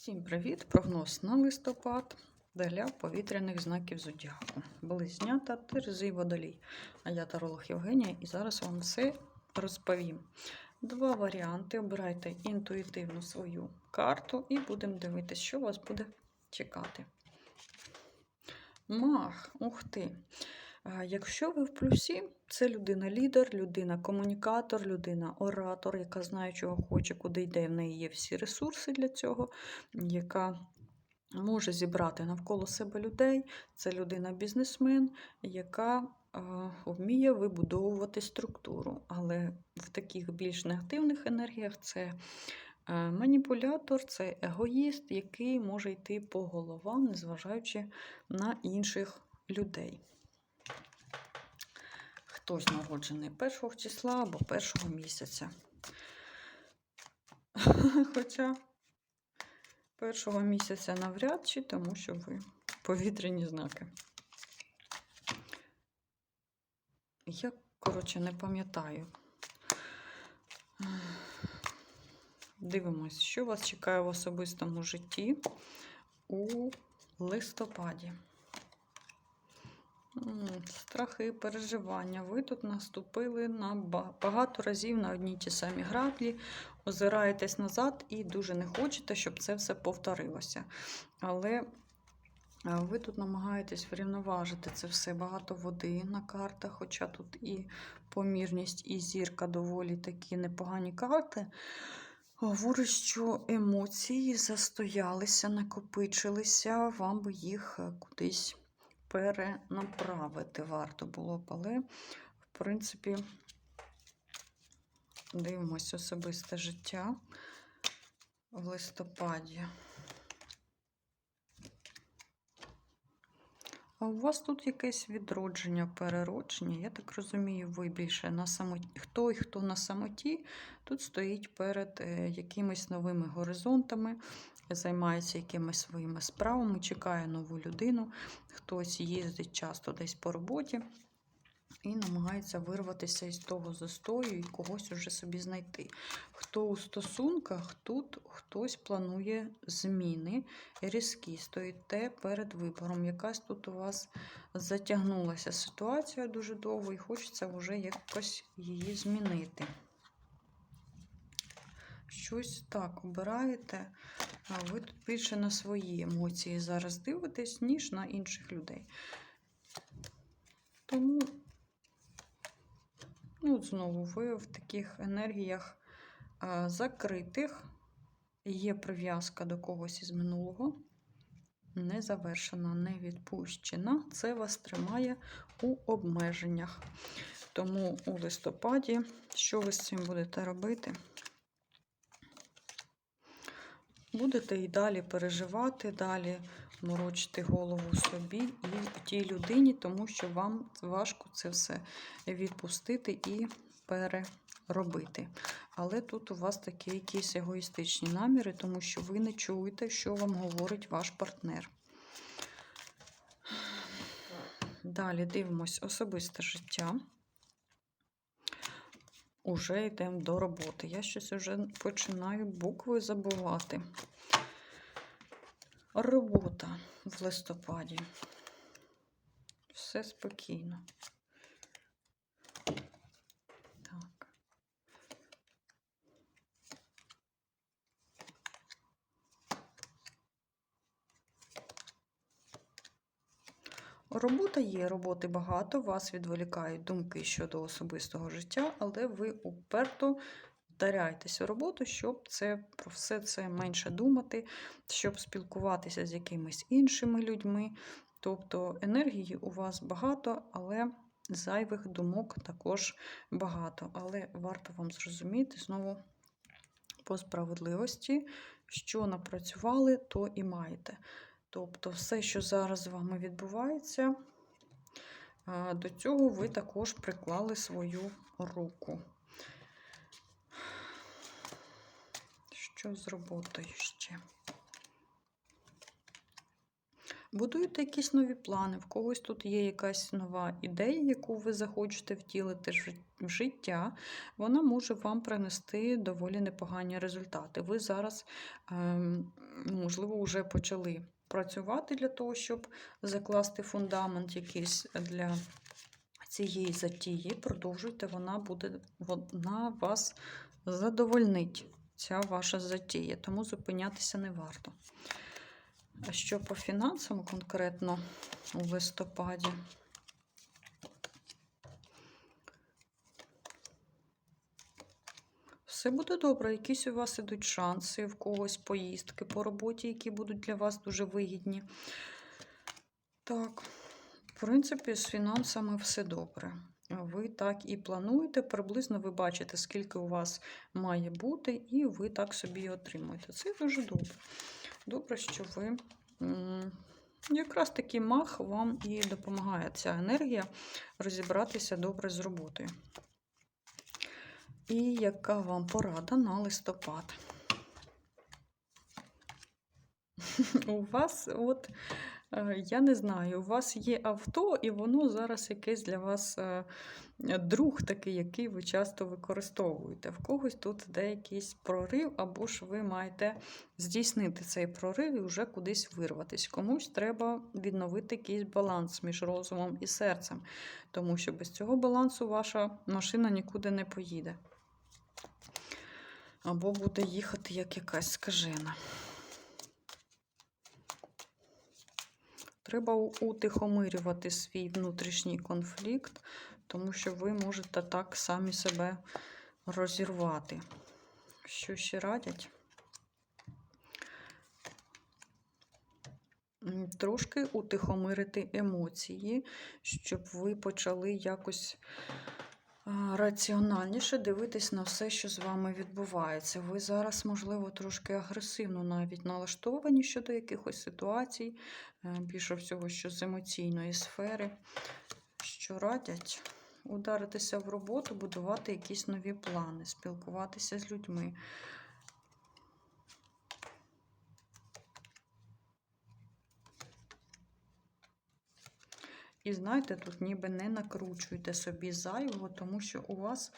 Всім привіт! Прогноз на листопад для повітряних знаків зодіаку. Близнята, Терези і Водолій. А я таролог Євгенія і зараз вам все розповім. Два варіанти. Обирайте інтуїтивно свою карту і будемо дивитися, що вас буде чекати. Мах, ух ти! Якщо ви в плюсі, це людина-лідер, людина-комунікатор, людина-оратор, яка знає, чого хоче, куди йде, в неї є всі ресурси для цього, яка може зібрати навколо себе людей. Це людина-бізнесмен, яка вміє вибудовувати структуру. Але в таких більш негативних енергіях це е, маніпулятор, це егоїст, який може йти по головам, незважаючи на інших людей хтось народжений першого числа або першого місяця. Хоча першого місяця навряд чи, тому що ви повітряні знаки. Я, коротше, не пам'ятаю. Дивимось, що вас чекає в особистому житті у листопаді. Страхи, переживання. Ви тут наступили на багато разів на одні ті самі граблі, озираєтесь назад і дуже не хочете, щоб це все повторилося. Але ви тут намагаєтесь врівноважити це все багато води на картах, хоча тут і помірність, і зірка доволі такі непогані карти. Говорить, що емоції застоялися, накопичилися, вам би їх е, кудись перенаправити варто було б, але, в принципі, дивимось особисте життя в листопаді. А у вас тут якесь відродження, переродження. Я так розумію, ви більше на самоті. Хто і хто на самоті, тут стоїть перед е, якимись новими горизонтами, займається якимись своїми справами, чекає нову людину. Хтось їздить часто десь по роботі і намагається вирватися із того застою і когось уже собі знайти. Хто у стосунках, тут хтось планує зміни різкі, стоїте перед вибором. Якась тут у вас затягнулася ситуація дуже довго, і хочеться вже якось її змінити. Щось так обираєте, ви тут більше на свої емоції зараз дивитесь, ніж на інших людей. Тому, ну, от знову, ви в таких енергіях закритих, є прив'язка до когось із минулого, не завершена, не відпущена. Це вас тримає у обмеженнях. Тому у листопаді, що ви з цим будете робити? Будете і далі переживати, далі морочити голову собі і тій людині, тому що вам важко це все відпустити і переробити. Але тут у вас такі якісь егоїстичні наміри, тому що ви не чуєте, що вам говорить ваш партнер. Далі дивимось особисте життя. Уже йдемо до роботи. Я щось вже починаю букви забувати. Робота в листопаді. Все спокійно. Так. Робота є, роботи багато, вас відволікають думки щодо особистого життя, але ви уперто вдаряєтесь у роботу, щоб це, про все це менше думати, щоб спілкуватися з якимись іншими людьми. Тобто енергії у вас багато, але зайвих думок також багато. Але варто вам зрозуміти знову по справедливості, що напрацювали, то і маєте. Тобто, все, що зараз з вами відбувається, до цього ви також приклали свою руку. Що з роботою ще? Будуєте якісь нові плани, в когось тут є якась нова ідея, яку ви захочете втілити в життя, вона може вам принести доволі непогані результати. Ви зараз, ем, можливо, вже почали працювати для того, щоб закласти фундамент якийсь для цієї затії. Продовжуйте, вона буде, вона вас задовольнить, ця ваша затія, тому зупинятися не варто. А що по фінансам конкретно у листопаді? Все буде добре. Якісь у вас ідуть шанси, в когось поїздки по роботі, які будуть для вас дуже вигідні. Так, в принципі, з фінансами все добре. Ви так і плануєте, приблизно ви бачите, скільки у вас має бути, і ви так собі отримуєте. Це дуже добре. Добре, що ви якраз таки мах вам і допомагає ця енергія розібратися добре з роботою. І яка вам порада на листопад? У вас, от, е, я не знаю, у вас є авто, і воно зараз якийсь для вас е, друг такий, який ви часто використовуєте. В когось тут де якийсь прорив, або ж ви маєте здійснити цей прорив і вже кудись вирватися. Комусь треба відновити якийсь баланс між розумом і серцем, тому що без цього балансу ваша машина нікуди не поїде. Або буде їхати як якась скажена. Треба утихомирювати свій внутрішній конфлікт, тому що ви можете так самі себе розірвати. Що ще радять? Трошки утихомирити емоції, щоб ви почали якось раціональніше дивитись на все, що з вами відбувається. Ви зараз, можливо, трошки агресивно навіть налаштовані щодо якихось ситуацій, е, більше всього, що з емоційної сфери, що радять ударитися в роботу, будувати якісь нові плани, спілкуватися з людьми. І знаєте, тут ніби не накручуйте собі зайвого, тому що у вас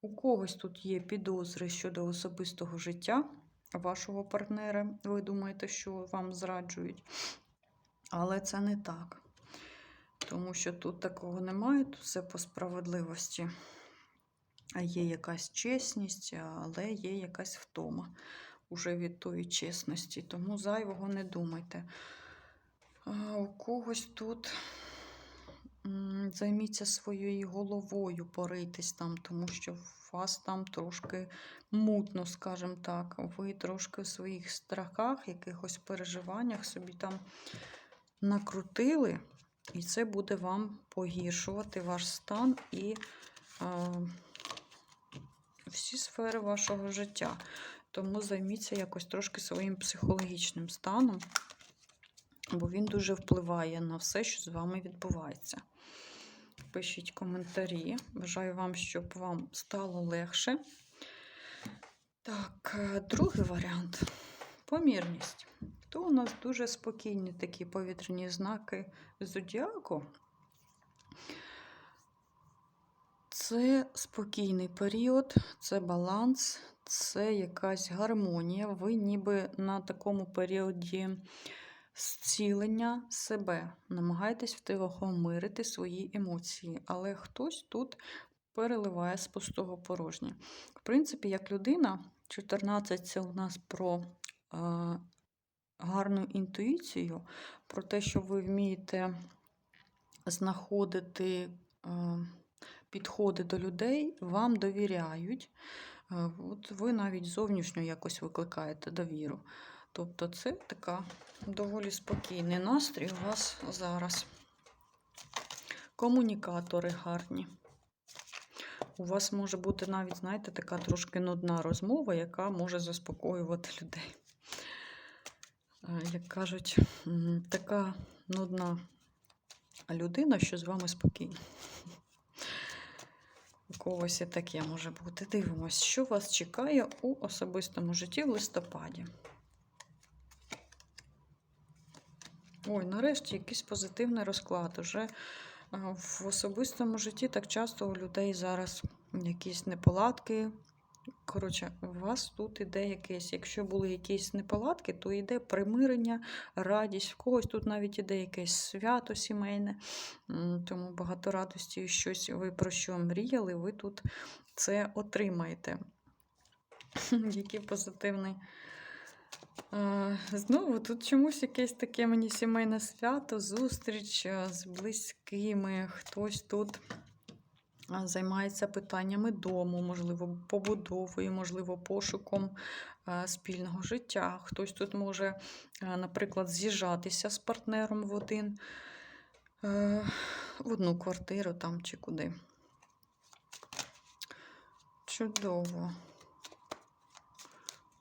у когось тут є підозри щодо особистого життя вашого партнера. Ви думаєте, що вам зраджують. Але це не так. Тому що тут такого немає, тут все по справедливості. А Є якась чесність, але є якась втома уже від тої чесності. Тому зайвого не думайте. У когось тут займіться своєю головою, порийтесь там, тому що вас там трошки мутно, скажімо так. Ви трошки в своїх страхах, якихось переживаннях собі там накрутили, і це буде вам погіршувати ваш стан і е, всі сфери вашого життя. Тому займіться якось трошки своїм психологічним станом, бо він дуже впливає на все, що з вами відбувається. Пишіть коментарі. Бажаю вам, щоб вам стало легше. Так, е, другий варіант помірність. То у нас дуже спокійні такі повітряні знаки зодіаку. Це спокійний період, це баланс, це якась гармонія. Ви ніби на такому періоді зцілення себе. Намагайтесь втихомирити свої емоції, але хтось тут переливає з пустого порожнє. В принципі, як людина, 14 це у нас про е, гарну інтуїцію, про те, що ви вмієте знаходити е, підходи до людей, вам довіряють. Е, От ви навіть зовнішньо якось викликаєте довіру. Тобто це така доволі спокійний настрій у вас зараз. Комунікатори гарні. У вас може бути навіть, знаєте, така трошки нудна розмова, яка може заспокоювати людей. Е, Як кажуть, така нудна людина, що з вами спокійно. У когось і таке може бути. Дивимось, що вас чекає у особистому житті в листопаді. Ой, нарешті якийсь позитивний розклад. Уже е, в особистому житті так часто у людей зараз якісь неполадки. Коротше, у вас тут іде якесь, якщо були якісь неполадки, то йде примирення, радість. В когось тут навіть іде якесь свято сімейне, тому багато радості, щось ви про що мріяли, ви тут це отримаєте. Який позитивний. Знову тут чомусь якесь таке мені сімейне свято, зустріч е, з близькими. Хтось тут займається питаннями дому, можливо, побудовою, можливо, пошуком е, спільного життя. Хтось тут може, е, наприклад, з'їжджатися з партнером в один, в одну квартиру там чи куди. Чудово.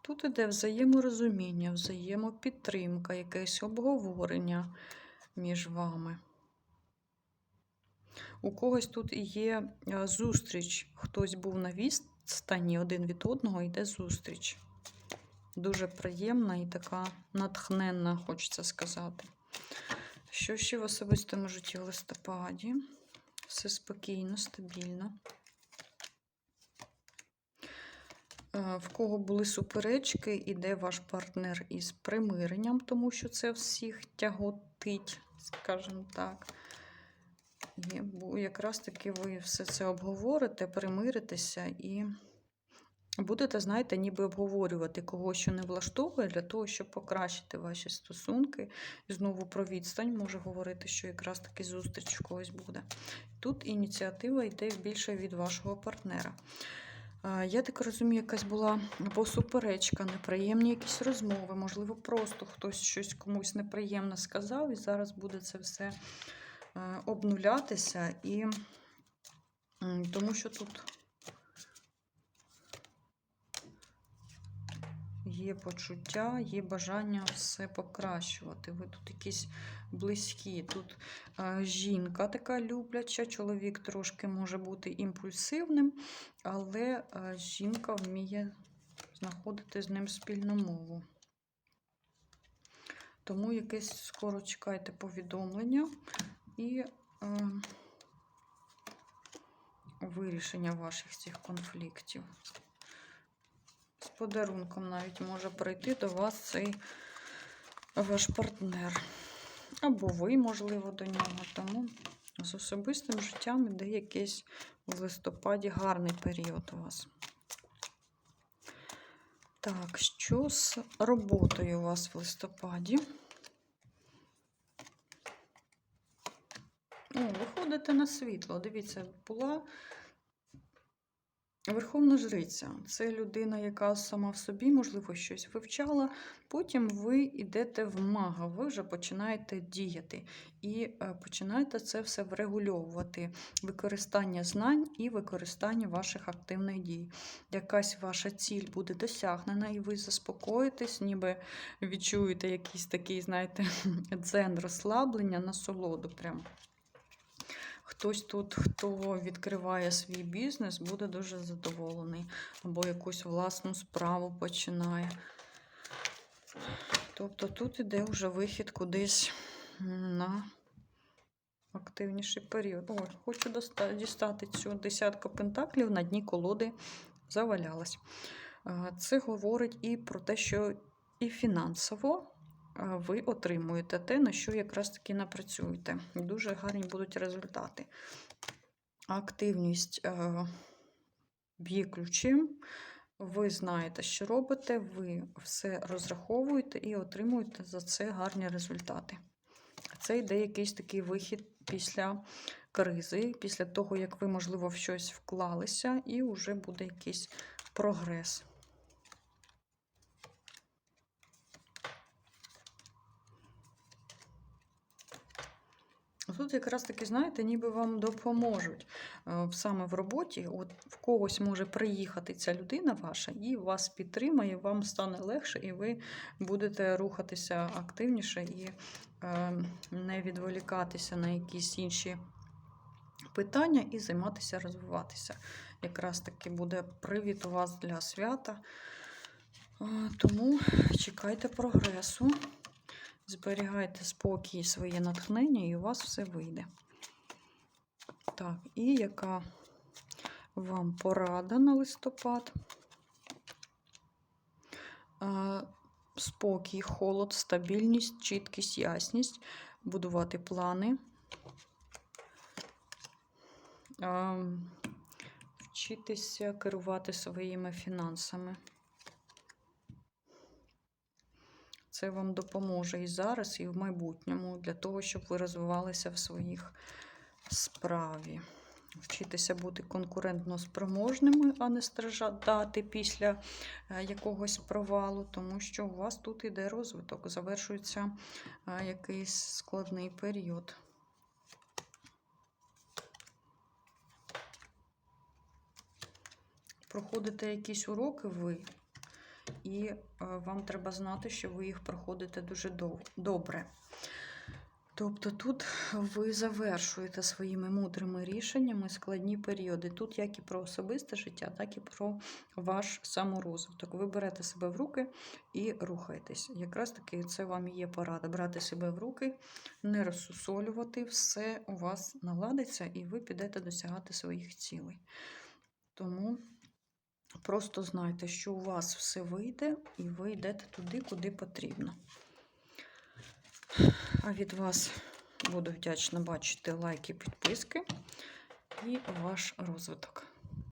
Тут іде взаєморозуміння, взаємопідтримка, якесь обговорення між вами. У когось тут є е, зустріч. Хтось був на відстані один від одного, йде зустріч. Дуже приємна і така натхненна, хочеться сказати. Що ще в особистому житті в листопаді? Все спокійно, стабільно. Е, В кого були суперечки, іде ваш партнер із примиренням, тому що це всіх тяготить, скажімо так. І якраз таки ви все це обговорите, примиритеся і будете, знаєте, ніби обговорювати кого що не влаштовує для того, щоб покращити ваші стосунки. І знову про відстань може говорити, що якраз таки зустріч в когось буде. Тут ініціатива йде більше від вашого партнера. Я так розумію, якась була або суперечка, неприємні якісь розмови, можливо, просто хтось щось комусь неприємне сказав, і зараз буде це все е, обнулятися, і тому що тут є почуття, є бажання все покращувати. Ви тут якісь близькі. Тут е, жінка така любляча, чоловік трошки може бути імпульсивним, але е, жінка вміє знаходити з ним спільну мову. Тому якесь скоро чекайте повідомлення і е, вирішення ваших цих конфліктів. З подарунком навіть може прийти до вас цей ваш партнер. Або ви, можливо, до нього. Тому з особистим життям іде якийсь в листопаді гарний період у вас. Так, що з роботою у вас в листопаді? О, виходите на світло. Дивіться, була Верховна жриця це людина, яка сама в собі, можливо, щось вивчала. Потім ви йдете в мага, ви вже починаєте діяти і е, починаєте це все врегульовувати. Використання знань і використання ваших активних дій. Якась ваша ціль буде досягнена, і ви заспокоїтесь, ніби відчуєте якийсь такий, знаєте, дзен розслаблення, насолоду. Прям. Хтось тут, хто відкриває свій бізнес, буде дуже задоволений. Або якусь власну справу починає. Тобто тут іде вже вихід кудись на активніший період. Ой, хочу дістати цю десятку пентаклів на дні колоди завалялась. Це говорить і про те, що і фінансово ви отримуєте те, на що якраз таки напрацюєте. Дуже гарні будуть результати. Активність е, б'є ключем. Ви знаєте, що робите, ви все розраховуєте і отримуєте за це гарні результати. Це йде якийсь такий вихід після кризи, після того, як ви, можливо, в щось вклалися, і вже буде якийсь прогрес. Тут якраз таки, знаєте, ніби вам допоможуть саме в роботі. От в когось може приїхати ця людина ваша і вас підтримає, вам стане легше, і ви будете рухатися активніше і е, не відволікатися на якісь інші питання і займатися, розвиватися. Якраз таки буде привіт у вас для свята. Е, Тому чекайте прогресу. Зберігайте спокій своє натхнення, і у вас все вийде. Так, і яка вам порада на листопад? Спокій, холод, стабільність, чіткість, ясність, будувати плани. Вчитися керувати своїми фінансами. Це вам допоможе і зараз, і в майбутньому, для того, щоб ви розвивалися в своїх справі. Вчитися бути конкурентно спроможними, а не страждати після е, якогось провалу, тому що у вас тут іде розвиток, завершується е, якийсь складний період. Проходите якісь уроки ви, і е, вам треба знати, що ви їх проходите дуже добре. Тобто тут ви завершуєте своїми мудрими рішеннями складні періоди. Тут як і про особисте життя, так і про ваш саморозвиток. Ви берете себе в руки і рухаєтесь. Якраз таки це вам і є порада. Брати себе в руки, не розсусолювати, все у вас наладиться, і ви підете досягати своїх цілей. Тому просто знайте, що у вас все вийде, і ви йдете туди, куди потрібно. А від вас буду вдячна бачити лайки, підписки і ваш розвиток.